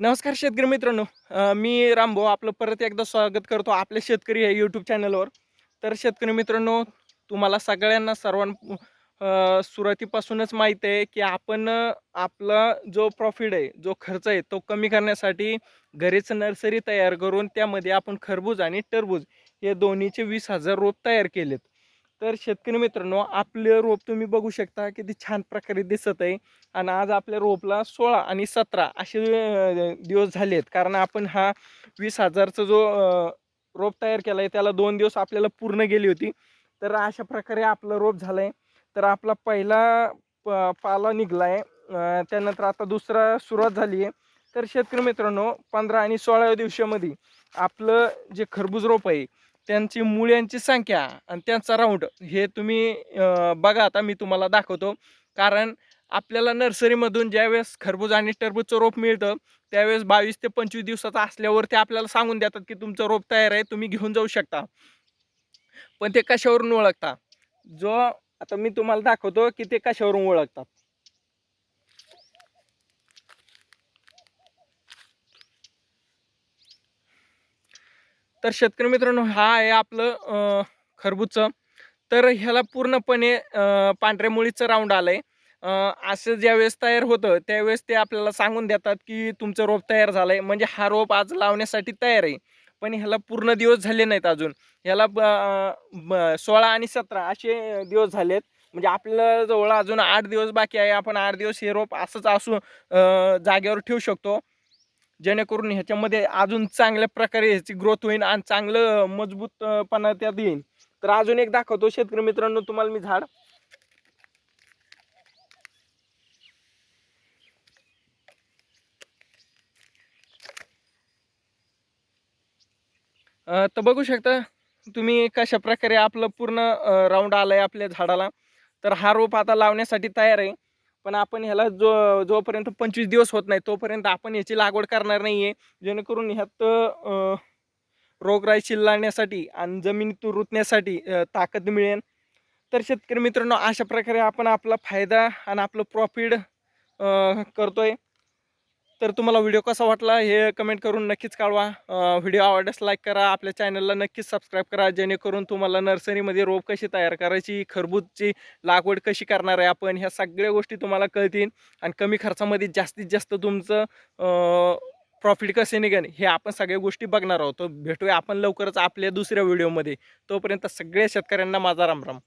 नमस्कार शेतकरी मित्रांनो. मी रामभाऊ आपलं परत एकदा स्वागत करतो आपल्या शेतकरी या यूट्यूब चॅनलवर तर शेतकरी मित्रांनो तुम्हाला सगळ्यांना सर्वां सुरुवातीपासूनच माहीत आहे की आपण आपला जो प्रॉफिट आहे जो खर्च आहे तो कमी करण्यासाठी घरीच नर्सरी तयार करून त्यामध्ये आपण खरबूज आणि टरबूज हे दोन्हीचे वीस हजार रोप तयार केलेत. तर शेतकरी मित्रांनो आपले रोप तुम्ही बघू शकता किती छान प्रकारे दिसत आहे. आणि आज आपल्या रोपला सोळा आणि सतरा असे दिवस झाले आहेत कारण आपण हा वीस हजारचा जो रोप तयार केला आहे त्याला दोन दिवस आपल्याला पूर्ण गेली होती. तर अशा प्रकारे आपलं रोप झालं आहे तर आपला पहिला प पाला निघला आहे त्यानंतर आता दुसरा सुरुवात झाली आहे. तर शेतकरी मित्रांनो पंधरा आणि सोळाव्या दिवसामध्ये आपलं जे खरबूज रोप आहे त्यांची मुळ्यांची संख्या आणि त्यांचा राऊंड हे तुम्ही बघा आता मी तुम्हाला दाखवतो. कारण आपल्याला नर्सरीमधून ज्यावेळेस खरबूज आणि टरबूजचं रोप मिळतं त्यावेळेस बावीस ते पंचवीस दिवसाचा असल्यावर ते आपल्याला सांगून देतात की तुमचं रोप तयार आहे तुम्ही घेऊन जाऊ शकता. पण ते कशावरून ओळखता? जो आता मी तुम्हाला दाखवतो की ते कशावरून ओळखतात? तर शेतकरी मित्रांनो हा आहे आपलं खरबूजचं. तर ह्याला पूर्णपणे पांढऱ्या मुळीचं राऊंड आलं आहे असं ज्यावेळेस तयार होतं त्यावेळेस ते आपल्याला सांगून देतात की तुमचं रोप तयार झालं आहे म्हणजे हा रोप आज लावण्यासाठी तयार आहे. पण ह्याला पूर्ण दिवस झाले नाहीत अजून. ह्याला ब- ब- सोळा आणि सतरा असे दिवस झालेत. म्हणजे आपल्याला जवळ अजून आठ दिवस बाकी आहे. आपण आठ दिवस हे रोप असंच असू जागेवर ठेवू शकतो. जेणेकरून ह्याच्यामध्ये अजून चांगल्या प्रकारे ह्याची ग्रोथ होईल आणि चांगलं मजबूतपणा त्यात येईल तर अजून एक दाखवतो शेतकरी मित्रांनो तुम्हाला मी झाड. तर बघू शकता तुम्ही कशा प्रकारे आपलं पूर्ण राऊंड आलाय आपल्या झाडाला. तर हा रोप आता लावण्यासाठी तयार आहे. पण आपण ह्याला जो जोपर्यंत पंचवीस दिवस होत नाही तोपर्यंत आपण याची लागवड करणार नाही आहे जेणेकरून ह्यात अ, रोगराई शिल्लाण्यासाठी आणि जमिनीतून रुतण्यासाठी ताकद मिळेल. तर शेतकरी मित्रांनो अशा प्रकारे आपण आपला फायदा आणि आपलं प्रॉफिट करतो आहे तर तुम्हाला व्हिडिओ कसा वाटला हे कमेंट करून नक्कीच कळवा. व्हिडिओ आवडल्यास लाईक करा. आपल्या चॅनलला नक्कीच सबस्क्राईब करा जेणेकरून तुम्हाला नर्सरीमध्ये रोप कशी तयार करायची खरबूजची लागवड कशी करणार आहे आपण ह्या सगळ्या गोष्टी तुम्हाला कळतील आणि कमी खर्चामध्ये जास्तीत जास्त तुमचं प्रॉफिट कसे निघेल हे आपण सगळ्या गोष्टी बघणार आहोत. भेटूया आपण लवकरच आपल्या दुसऱ्या व्हिडिओमध्ये. तोपर्यंत सगळ्या शेतकऱ्यांना माझा रामराम.